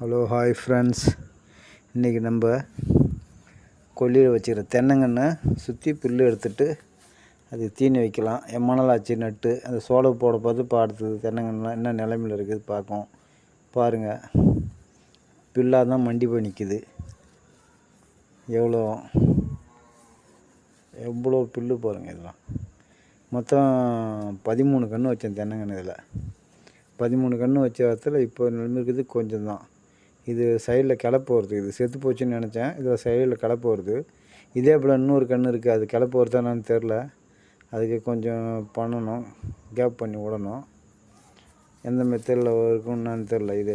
Hello hi friends இன்றைக்கி நம்ம கொல்லியில் வச்சுக்கிற தென்னங்கன்று சுற்றி புல் எடுத்துட்டு அது தீனி வைக்கலாம். எம்மணல் ஆச்சு நட்டு அந்த சோளை போட பார்த்து இப்போ அடுத்தது தென்னங்கன்றுலாம் என்ன நிலைமையில் இருக்குது பார்க்கும் பாருங்கள் புல்லாக தான் மண்டி போய் நிற்கிது எவ்வளோ எவ்வளோ புல்லு பாருங்கள் இதெல்லாம். மொத்தம் பதிமூணு கன்று வச்சேன் தென்னங்கன்று இதில். பதிமூணு கன்று வச்ச இடத்துல இப்போ நிலமை இருக்குது கொஞ்சம் தான் இது சைடில் கிளப்பு வருது இது செத்து போச்சுன்னு நினச்சேன். இதில் சைடில் கிளப்பு வருது இதே போல் இன்னொரு கன்று இருக்குது அது கிளப்பு வருதானு தெரில அதுக்கு கொஞ்சம் பண்ணணும். கேப் பண்ணி விடணும். எந்த மெத்தடில் இருக்குன்னு தெரில இது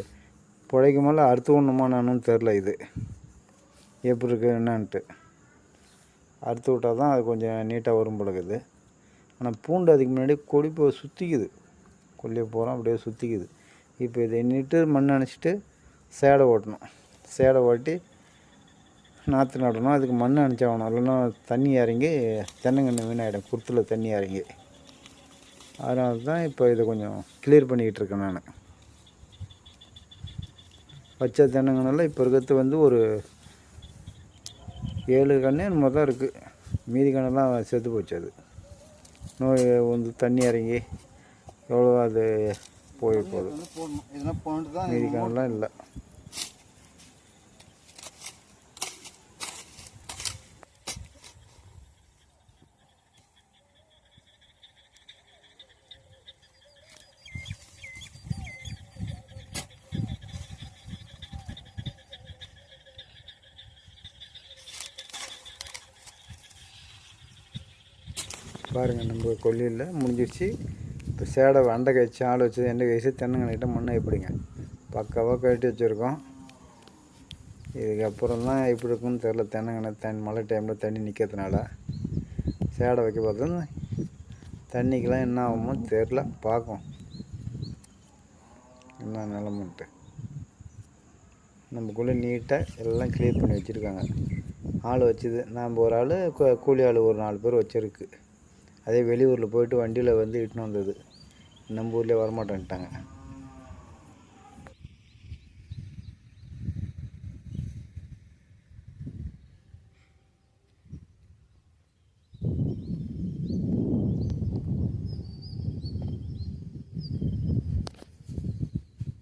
பிழைக்குமால அறுத்து விடணுமா நானும் தெரில இது. எப்படி இருக்கு என்னான்ட்டு. அறுத்து விட்டால் தான் அது கொஞ்சம் நீட்டாக வரும் பழகுது ஆனால் பூண்டு அதுக்கு முன்னாடி கொடி போய் சுற்றிக்குது கொல்லியை போகிறோம் அப்படியே சுற்றிக்குது இப்போ இதை எண்ணிட்டு மண் அணைச்சிட்டு சேடை ஓட்டணும். சேடை ஓட்டி நாற்று நடணும். அதுக்கு மண் அணைச்சாகணும் இல்லைன்னா தண்ணி இறங்கி தென்னங்கன்று வீணாகிடும் குருத்தில் தண்ணி இறங்கி. அதனால தான் இப்போ இதை கொஞ்சம் கிளியர் பண்ணிக்கிட்டு இருக்கேன் நான். பச்சை தென்னங்கன்னெல்லாம் இப்போ இருக்கிறது வந்து ஒரு ஏழு கன்று என்னமோ தான் இருக்குது மீதி கண்ணெல்லாம் செத்து போச்சு அது. நோய் வந்து தண்ணி இறங்கி எவ்வளோ அது போய் போகுது. மீதி கண்ணெல்லாம் இல்லை. பாருங்கள் நம்ம கொல்லியில் முடிஞ்சிருச்சு. இப்போ சேடை வெண்டை கழிச்சு ஆள் வச்சு எண்ணெய் கழிச்சு தென்னங்கனிட்ட மண்ணை எப்படிங்க? பக்காவாக கட்டி வச்சுருக்கோம். இதுக்கப்புறம் தான் எப்படி இருக்குன்னு தெரில தென்னங்கனை தண்ணி மழை டைமில் தண்ணி நிற்கிறதுனால சேடை வைக்க பார்த்தோம். தண்ணிக்கெலாம் என்ன ஆகுமோ தெரில பார்க்கும் என்ன நிலமன்ட்டு. நமக்குள்ளே நீட்டாக எல்லாம் கிளியர் பண்ணி வச்சுருக்காங்க. ஆள் வச்சுது. நாம் ஒரு ஆள் கூலி ஆள் ஒரு நாலு பேர் வச்சுருக்கு. அதே வெளியூரில் போயிட்டு வண்டியில் வந்து இட்டுன்னு வந்தது. நம்ம ஊர்லேயே வரமாட்டேன்ட்டாங்க.